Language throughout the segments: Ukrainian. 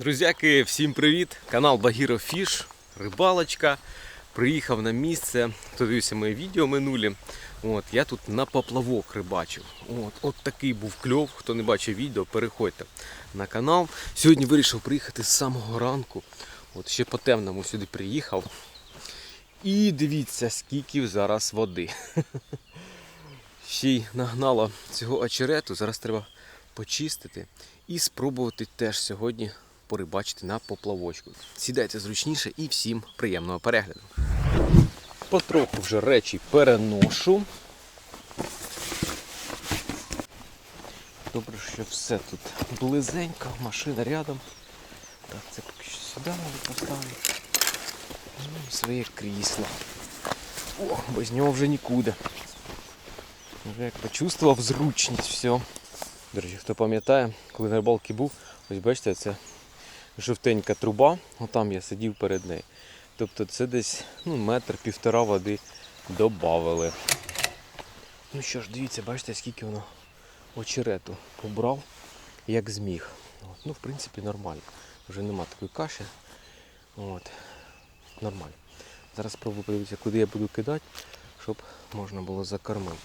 Друзяки, всім привіт! Канал Багіро Фіш, рибалочка. Приїхав на місце, хто дивився мої відео минулі. От, я тут на поплавок рибачив. От, от такий був кльов. Хто не бачив відео, переходьте на канал. Сьогодні вирішив приїхати з самого ранку. От ще по темному сюди приїхав. І дивіться, скільки зараз води. Ще й нагнало цього очерету. Зараз треба почистити і спробувати теж сьогодні порибачити на поплавочку. Сідайте зручніше і всім приємного перегляду. Потроху вже речі переношу. Добре, що все тут близенько, машина рядом. Так, це поки що сюди треба поставити. Ну, своє крісло. О, без нього вже нікуди. Вже як почувствував зручність все. До речі, хто пам'ятає, коли на рибалці був, ось бачите, це жовтенька труба, отам я сидів перед нею. Тобто це десь ну, метр півтора води додавали. Ну що ж, дивіться, бачите, скільки воно очерету побрав, як зміг. От. Ну, в принципі, нормально. Вже нема такої каші. От. Нормально. Зараз спробую подивитися, куди я буду кидати, щоб можна було закормити.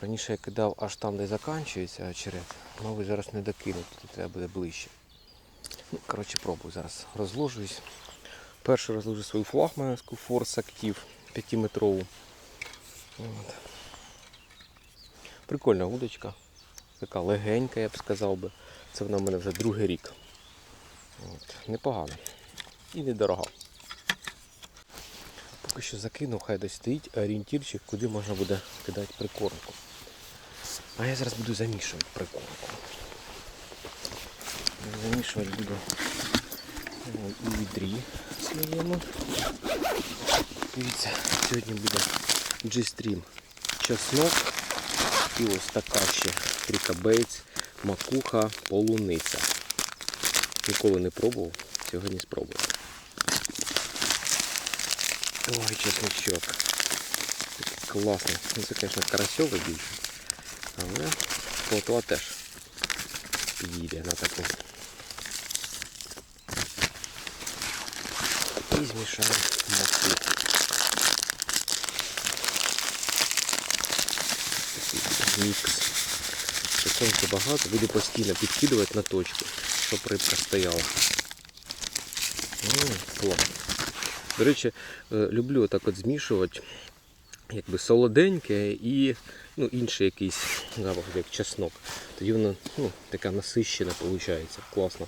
Раніше я кидав аж там, де закінчується очерет. Мабуть, зараз не докину, тут треба буде ближче. Ну, коротше, пробую. Зараз розложуюсь. Перше розложу свою флагманську Force Active 5-метрову. От. Прикольна удочка. Така легенька, я б сказав би. Це вона в мене вже другий рік. От. Непогано. І недорога. Поки що закинув, хай десь стоїть орієнтірчик, куди можна буде кидати прикормку. А я зараз буду замішувати прикормку. Замішувати буду у відрі своєму. Дивіться, сьогодні буде G-Stream чеснок і ось така ще фрікабейц, макуха, полуниця. Ніколи не пробував, сьогодні спробую. Ой, чесночок. Класний. Ну це, звісно, карасьовий більше. Але плотва теж підійде на таку. І змішаємо буде мікс. Сонця багато, буду постійно підкидувати на точку, щоб рибка стояла. До речі, е, люблю отак от змішувати якби солоденьке і ну, інший якийсь запах, як чеснок. Тоді воно ну, така насищена виходить. Класно.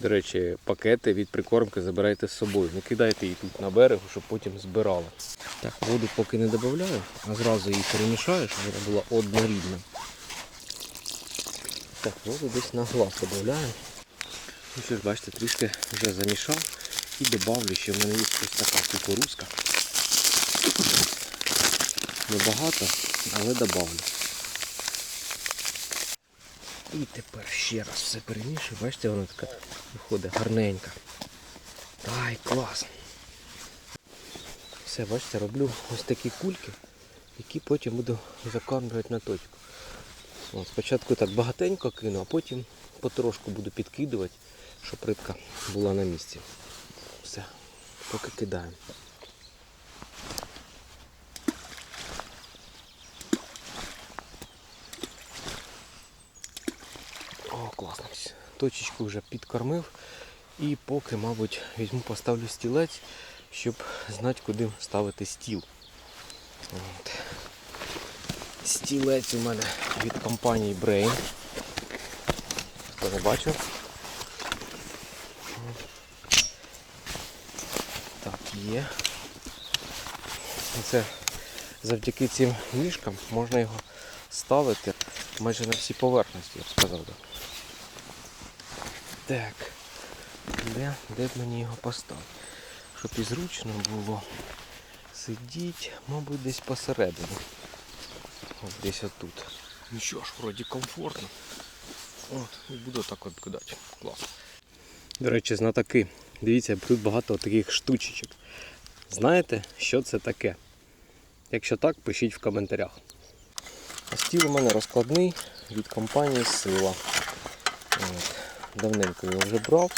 До речі, пакети від прикормки забирайте з собою. Не кидайте її тут на берегу, щоб потім збирали. Так, воду поки не додаю, а зразу її перемішаю, щоб вона була однорідна. Так, воду десь на глаз додаю. Ну що ж, бачите, трішки вже замішав. І добавлю, що в мене є ось така кукурузка. Небагато, але добавлю. І тепер ще раз все перемішую. Бачите, вона така виходить гарненька. Ай, клас. Все, бачите, роблю ось такі кульки, які потім буду закармлювати на точку. От, спочатку так багатенько кину, а потім потрошку буду підкидувати, щоб рибка була на місці. Все, поки кидаємо. Класно. Точечку вже підкормив. І поки, мабуть, візьму, поставлю стілець, щоб знати, куди ставити стіл. От. Стілець у мене від компанії Brain. Хто не бачив? Так, є. Це завдяки цим ніжкам можна його ставити майже на всі поверхності, я б сказав. Так. Де, де б мені його поставити? Щоб і зручно було сидіть, мабуть, десь посередині. От десь отут. Ну що ж, вроді комфортно. І буду так от кидати. Клас. До речі, знатоки. Дивіться, тут багато таких штучечок. Знаєте, що це таке? Якщо так, пишіть в коментарях. А стіл у мене розкладний від компанії Сила. От. Давненько його вже брав.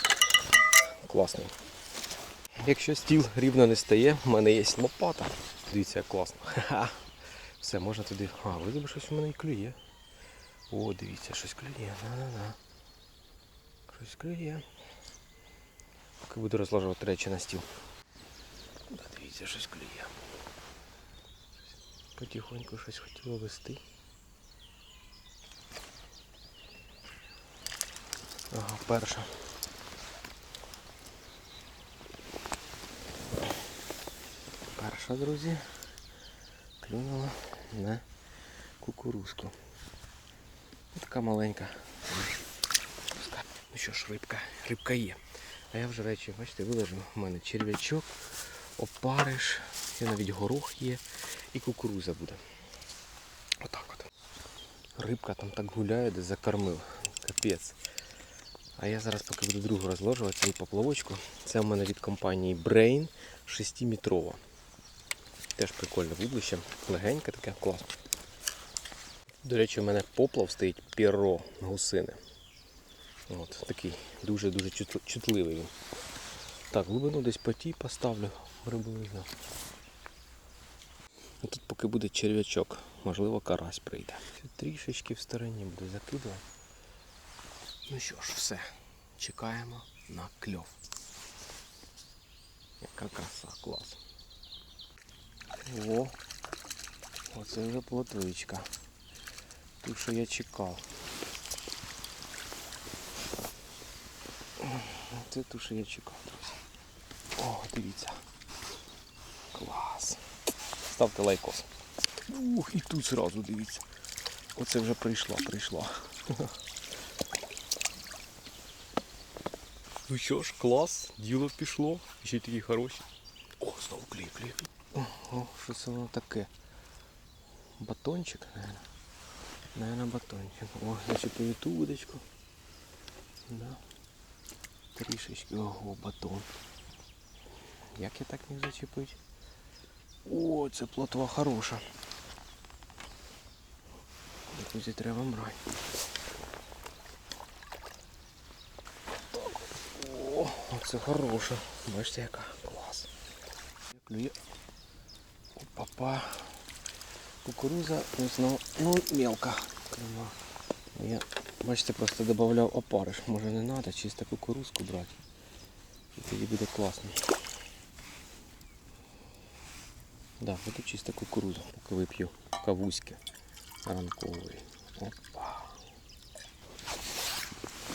класний. Якщо стіл рівно не стає, в мене є лопата. Дивіться, як класно. Ха-ха. Все, можна туди. А, видно, щось у мене і клює. О, дивіться, щось клює. На-на-на. Щось клює. Поки буду розложувати речі на стіл. Дивіться, щось клює. Потихоньку щось хотіло вести. Перша. Перша, друзі, клюнула на кукурузку. Така маленька. Ну що ж, рибка, рибка є. А я вже речі, бачите, виложив. У мене черв'ячок, опариш, і навіть горох є і кукуруза буде. Отак от. Рибка там так гуляє, де закормив. Капець. А я зараз поки буду другу розложувати цю поплавочку. Це в мене від компанії Brain 6-метрова. Теж прикольне вудлище, легеньке таке, класно. До речі, у мене поплав стоїть піро гусини. От, такий дуже-дуже чутливий він. Так, глибину десь по тій поставлю приблизно. І тут поки буде черв'ячок, можливо карась прийде. Трішечки в стороні буду закидувати. Ну що ж, все. Чекаємо на кльов. Яка краса, клас. О, оце вже плотвичка. Ту, що я чекав. Це ту, що я чекав, друзі. О, дивіться. Клас. Ставте лайкос. Ух, і тут зразу дивіться. Оце вже прийшла, прийшла. Ну що ж, клас, діло пішло. Ще такі хороші. О, знову клей, клей. Ого, що це воно таке? Батончик, наверное. Наверное, батончик. О, зачепив ту удочку. Да. Трішечки. Ого, батон. Як я так міг зачепити? О, це плотва хороша. Друзі, треба брати. О, оце хороша. Бачите, яка клас. Клює. Опа-па. Кукуруза, ну, знову, ну, мелка. Клюнула. Я, бачите, просто додавав опариш. Може не треба, чисто кукурузку брати. І тоді буде класно. Да, буду чисто кукурузу, поки вип'ю кавуськи ранкової. Опа.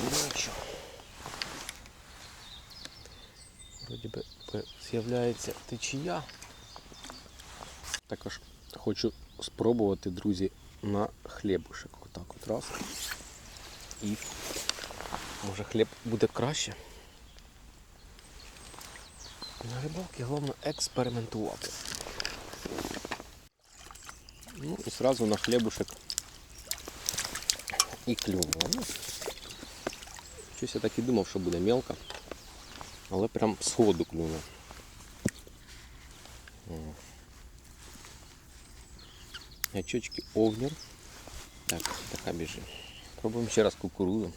Ну що. Вроді би з'являється течія. Також хочу спробувати, друзі, на хлібушек. Отак от раз. І може хліб буде краще. На рибалки головне експериментувати. Ну і сразу на хлібушек і клюнуло. Ну, щось я так і думав, що буде мелко. Але прям сходу клюне. О. Ячочки овнір. Так, така біжить. Пробуємо ще раз кукурузу.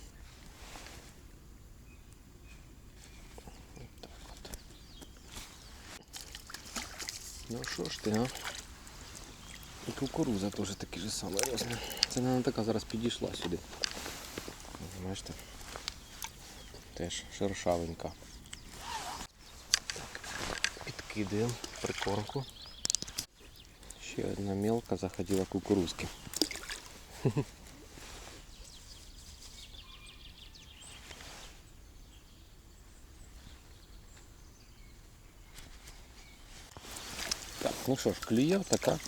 Ну що ж ти, а? І кукуруза теж такий же самий розмір. Це вона така зараз підійшла сюди. Бачите? Теж шершавенька. Так, підкидаємо прикормку. Ще одна мелка заходила кукурузки. Так, ну що ж, клює така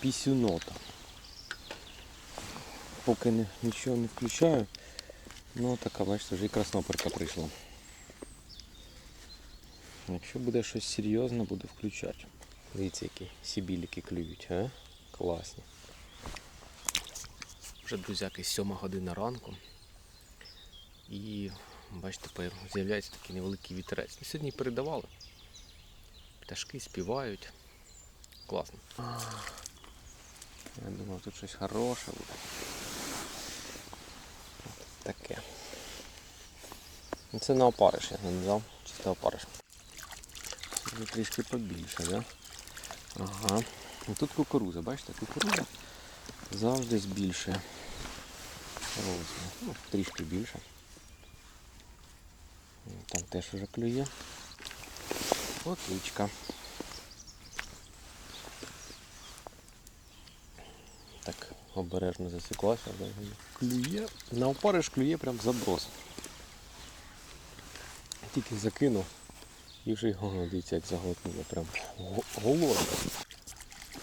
пісюнота. Поки не, нічого не включаю, ну така, бачите, вже і красноперка прийшла. Якщо буде щось серйозне, буду включати. Дивіться, які сібіліки клюють, а? Класні. Вже, друзяки, 7 година ранку. І бачите, з'являється такий невеликий вітерець. Ми сьогодні передавали. Пташки співають. Класно. Я думав, тут щось хороше буде. Таке. Ну, Це на опариш я не взяв, чисто опариш. Вже трішки побільше, да? Ага. І тут кукуруза, бачите, кукуруза завжди збільшує розмір. Ну, трішки більше. Там теж вже клює. Отличка. Так, обережно засіклася. Клює. На опариш клює прям заброс. Тільки закинув і вже його дивіться, як заглотнуло. Прям голодно.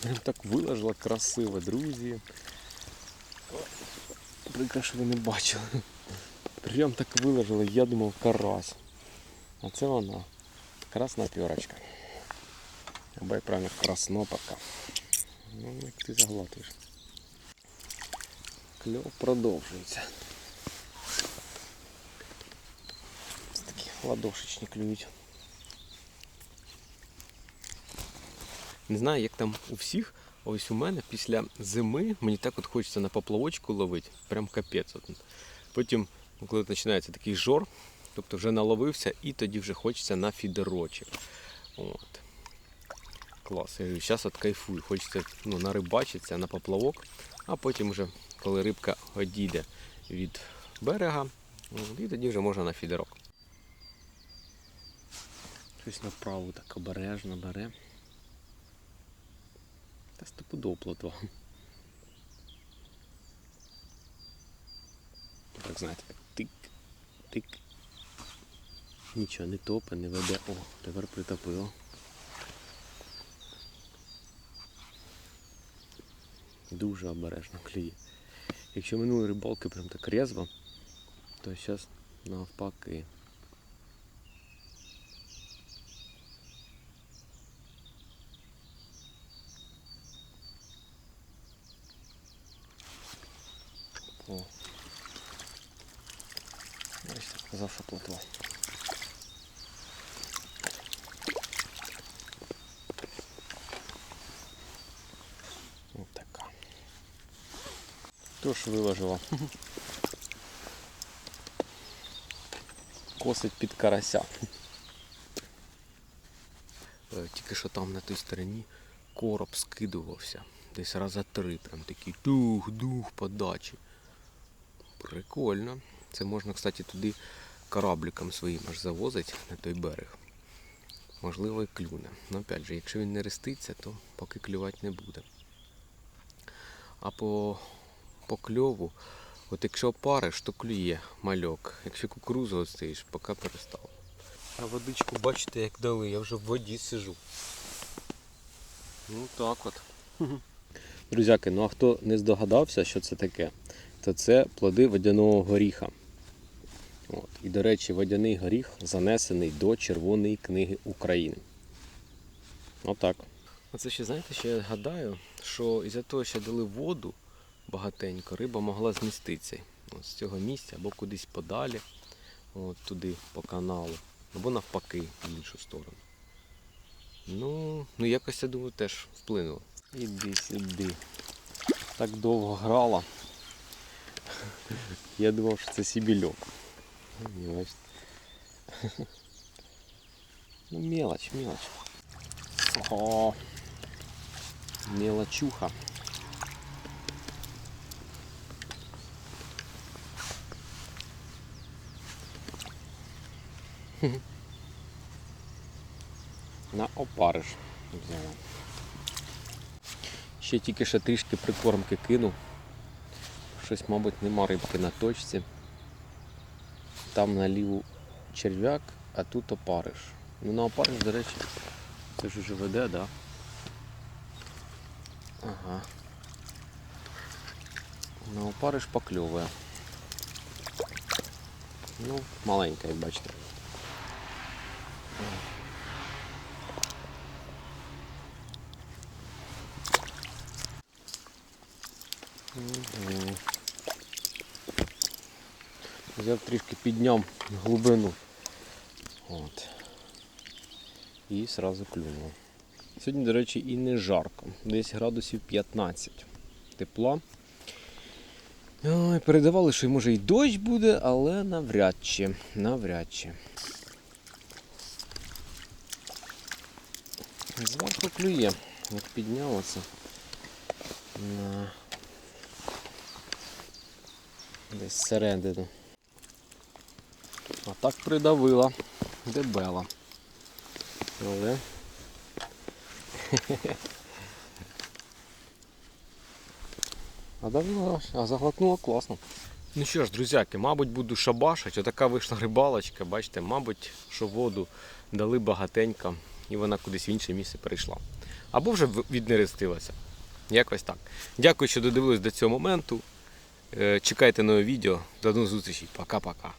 Прям так виложила красиво, друзі. Прикро, що ви не бачили. Прям так виложила, я думав карась. А це вона. Красна пьорочка. Або як правильно красноперка. Ну, як ти заглатуєш. Кльов продовжується. Ось такі ладошечні клюють. Не знаю, як там у всіх, ось у мене після зими мені так от хочеться на поплавочку ловити. Прям капець. От. Потім, коли починається такий жор, тобто вже наловився і тоді вже хочеться на фідерочок. От. Клас. Я зараз от кайфую. Хочеться ну, нарибачитися на поплавок, а потім вже, коли рибка одійде від берега, і тоді вже можна на фідерок. Щось направо так обережно бере. Та стопудово плотва. Так знаєте, тик, тик. Нічого не топе, не веде. О, тепер притопило. Дуже обережно клює. Якщо минулої рибалки прям так резво, то зараз навпаки. О. Бачите, сказав, що плотва. Ось така. Тож виложила. Косить під карася. Е, Тільки що там на той стороні короб скидувався. Десь раза три. Прям такий дух-дух подачі. Прикольно. Це можна, кстати, туди корабликом своїм аж завозить на той берег. Можливо, і клюне. Ну, опять же, якщо він не реститься, то поки клювати не буде. А по, по кльову, от якщо париш, то клює мальок. Якщо кукурузу остаєш, поки перестав. А водичку бачите, як дали, я вже в воді сижу. Ну так от. Друзяки, ну а хто не здогадався, що це таке, то це плоди водяного горіха. От. І, до речі, водяний горіх занесений до Червоної книги України. Отак. Оце ще, знаєте, ще я гадаю, що із-за того, що дали воду багатенько, риба могла зміститися от, з цього місця або кудись подалі, от, туди по каналу, або навпаки, в іншу сторону. Ну, ну якось я думаю, теж вплинуло. Іди сюди. Так довго грала. Я думав, що це сібільок. Ну, мелочь, мелочь. О, мелочуха. На опариш взяла. Ще тільки ще трішки прикормки кинув. Щось, мабуть, нема рибки на точці. Там налів черв'як, а тут опариш. Ну на опариш, до речі, це ж уже веде, да? Ага. На опариш покльовує. Ну, маленька, як бачите. Мгм. Взяв трішки підняв глибину. От. І одразу клюнув. Сьогодні, до речі, і не жарко. Десь градусів 15 тепла. Ой, передавали, що може і дощ буде, але навряд чи. Навряд чи. Зверху клює, як підняв оце. На... Десь всередину. А так придавила. Дебела. Але. А давила, а заглотнула класно. Ну що ж, друзяки, мабуть, буду шабашить. Отака вийшла рибалочка, бачите, мабуть, що воду дали багатенько і вона кудись в інше місце перейшла. Або вже віднерестилася. Якось так. Дякую, що додивились до цього моменту. Е, Чекайте нове відео. До нових зустрічей. Пока-пока.